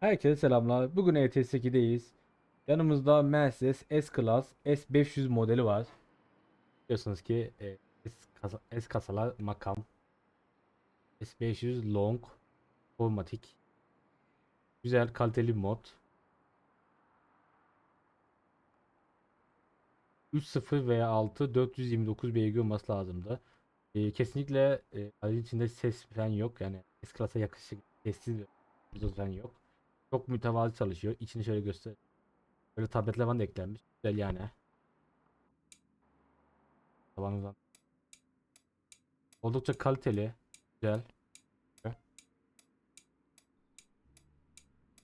Herkese selamlar. Bugün E ETS2'deyiz. Yanımızda Mercedes S-Class S500 modeli var. Biliyorsunuz ki e, S, kasa, S kasalar makam. S500 Long Formatic. Güzel kaliteli mod. 3.0 veya 6 429 beygir olması lazımdı. E, kesinlikle e, aracın içinde ses falan yok. Yani S-Class'a yakışık sessiz bir falan yok. Çok mütevazi çalışıyor. İçini şöyle göster. Böyle tabletler falan da eklenmiş. Güzel yani. Tabanımızdan. Oldukça kaliteli. Güzel.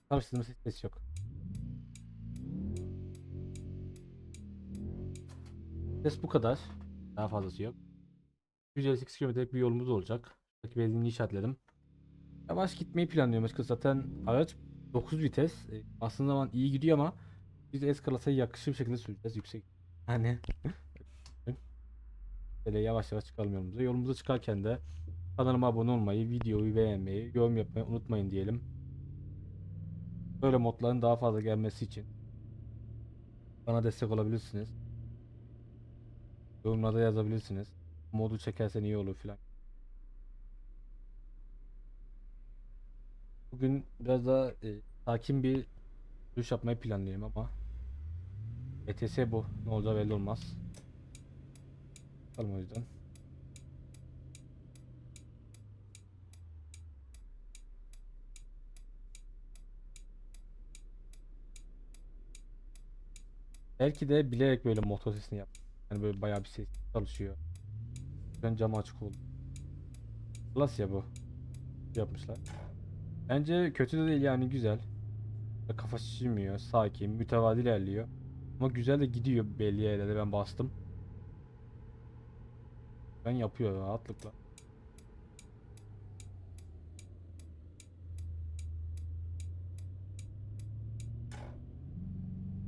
Karıştırma sesi yok. Ses bu kadar. Daha fazlası yok. 158 kilometrelik bir yolumuz olacak. Buradaki benzinliği işaretledim. Yavaş gitmeyi planlıyorum açıkçası. Zaten araç 9 vites. E, Aslında zaman iyi gidiyor ama biz S-Class'a yakışır bir şekilde süreceğiz yüksek. Hani böyle yavaş yavaş çıkalım yolumuza. Yolumuza çıkarken de kanalıma abone olmayı, videoyu beğenmeyi, yorum yapmayı unutmayın diyelim. Böyle modların daha fazla gelmesi için bana destek olabilirsiniz. Yorumlarda yazabilirsiniz. Modu çekersen iyi olur filan. Bugün biraz daha e, sakin bir duş yapmayı planlıyorum ama ETS bu. Ne olacağı belli olmaz. Bakalım o yüzden. Belki de bilerek böyle motor sesini yap. Yani böyle bayağı bir ses çalışıyor. Ben camı açık oldu. Nasıl ya bu? Yapmışlar. Bence kötü de değil yani güzel. Kafa şişirmiyor, sakin, mütevazi ilerliyor. Ama güzel de gidiyor belli yerlerde ben bastım. Ben yapıyor rahatlıkla.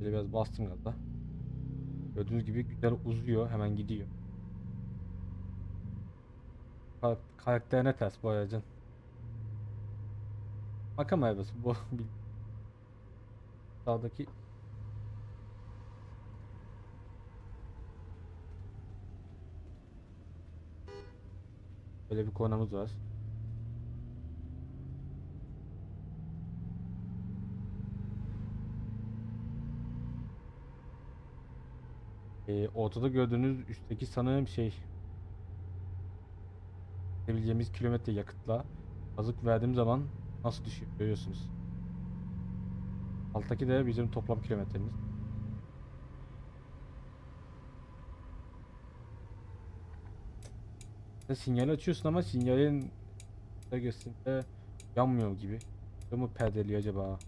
Böyle biraz bastım gaza. Gördüğünüz gibi güzel uzuyor, hemen gidiyor. Kar- Karakterine ters bu aracın. Makam arabası bu. Sağdaki Böyle bir konumuz var. Ee, ortada gördüğünüz üstteki sanırım şey Gidebileceğimiz kilometre yakıtla azık verdiğim zaman nasıl düşüyor görüyorsunuz. Alttaki de bizim toplam kilometremiz. Sen sinyali açıyorsun ama sinyalin bölgesinde yanmıyor gibi. Mı perdeliyor acaba?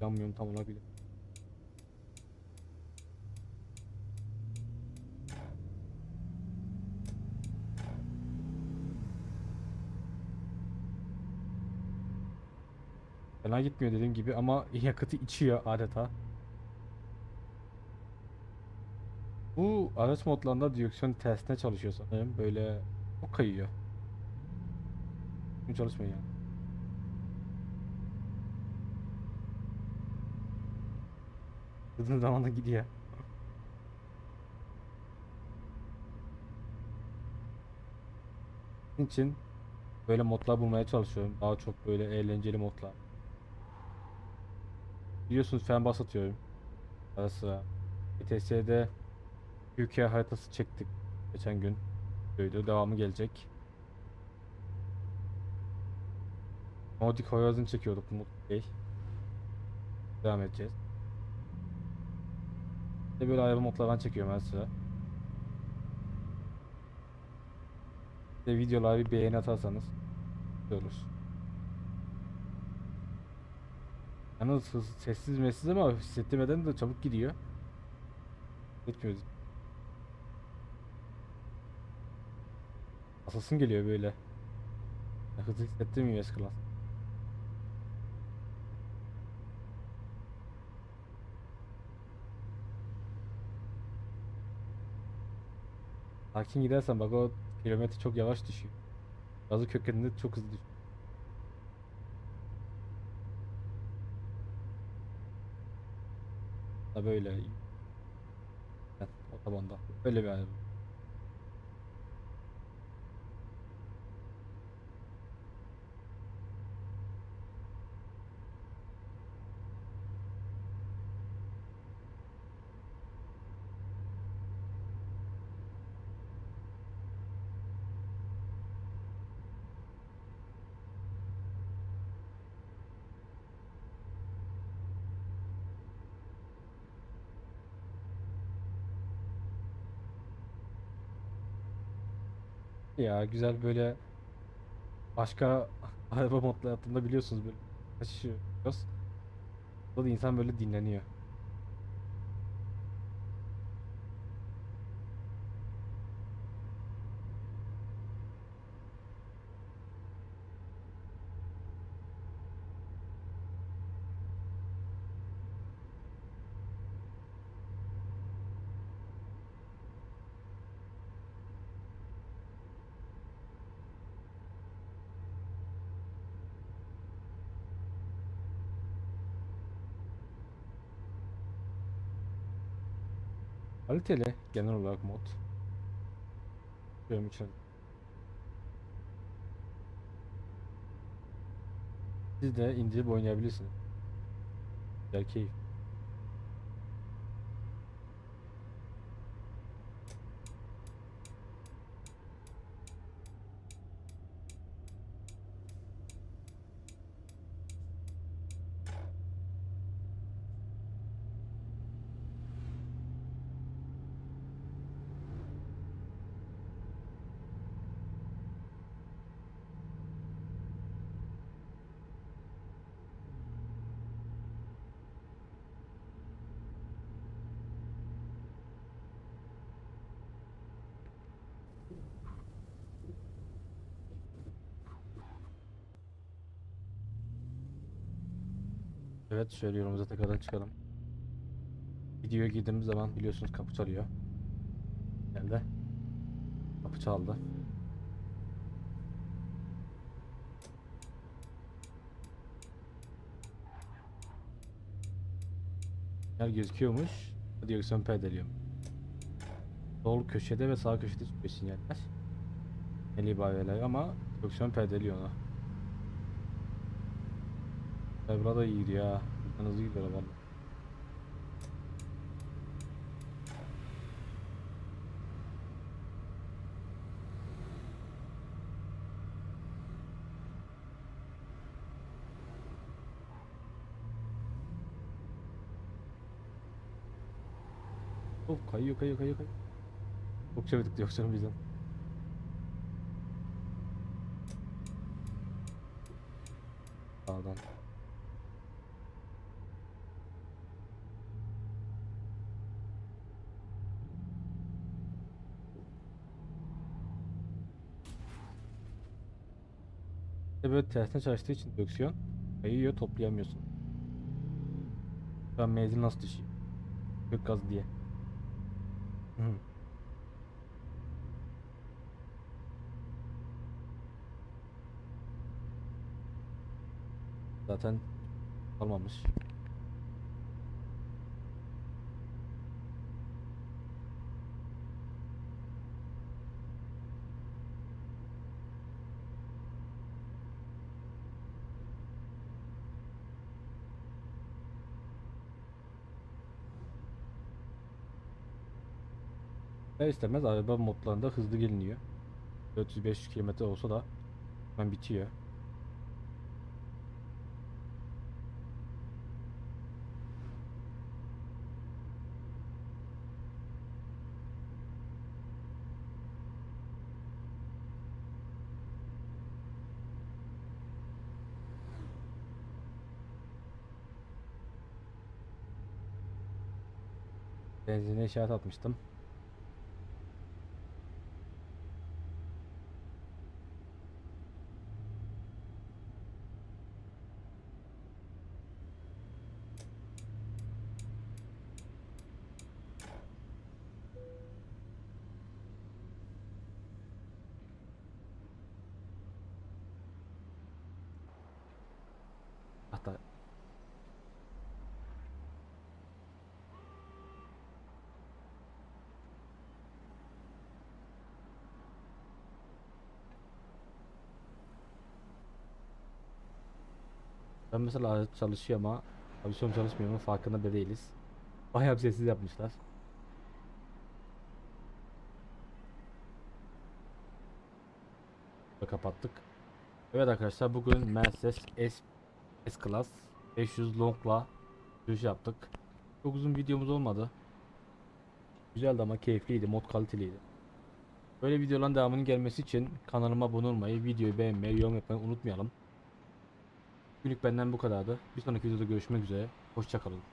Yanmıyor mu tam olarak Fena gitmiyor dediğim gibi ama yakıtı içiyor adeta. Bu araç modlarında direksiyon tersine çalışıyor sanırım. Böyle o kayıyor. Düzgün çalışmıyor yani. Hızlı zamanda gidiyor. İçin böyle modlar bulmaya çalışıyorum. Daha çok böyle eğlenceli modlar. Biliyorsunuz fren bas atıyorum. Ara sıra. ETS'de Türkiye haritası çektik geçen gün. Böyle devamı gelecek. Nordic Horizon çekiyorduk Umut Bey. Devam edeceğiz. De böyle ayrı modlardan çekiyorum her sıra. Bir de videolara bir beğeni atarsanız güzel olur. Yalnız sessiz messiz ama hissettirmeden de çabuk gidiyor. Gitmiyoruz. Asasın geliyor böyle. Ya Hızı hissettirmiyor S-Class. Sakin gidersen bak o kilometre çok yavaş düşüyor. Gazı kökeninde çok hızlı düşüyor. Da böyle otobanda. Öyle bir araba. Ya güzel böyle başka araba modları hattında biliyorsunuz böyle kaçışıyoruz. Burada da insan böyle dinleniyor. Kaliteli genel olarak mod. Benim için. Siz de indirip oynayabilirsiniz. Güzel keyif. Evet şöyle yolumuza tekrardan çıkalım. Videoya girdiğimiz zaman biliyorsunuz kapı çalıyor. Geldi. Kapı çaldı. Yer gözüküyormuş. Direksiyon pedaliyorum. Sol köşede ve sağ köşede çıkıyor sinyaller. El ibareler ama direksiyon pedaliyor ona. Ebra da iyiydi ya. Bizden hızlı gidiyor valla. Of kayıyor kayıyor kayıyor kayıyor. Çok çevirdik diyor canım bizden. Sağdan. De böyle tersine çalıştığı için direksiyon kayıyor toplayamıyorsun. An menzil nasıl düşüyor? Gök gaz diye. Hı. Zaten kalmamış. İster istemez araba modlarında hızlı geliniyor. 400-500 km olsa da hemen bitiyor. Benzine işaret atmıştım. Ben mesela çalışıyor ama avisyon çalışmıyor mu farkında bile değiliz. Bayağı bir sessiz yapmışlar. Ve kapattık. Evet arkadaşlar bugün Mercedes S S Class 500 Long'la sürüş yaptık. Çok uzun videomuz olmadı. Güzeldi ama keyifliydi, mod kaliteliydi. Böyle videoların devamının gelmesi için kanalıma abone olmayı, videoyu beğenmeyi, yorum yapmayı unutmayalım. Günlük benden bu kadardı. Bir sonraki videoda görüşmek üzere. Hoşçakalın.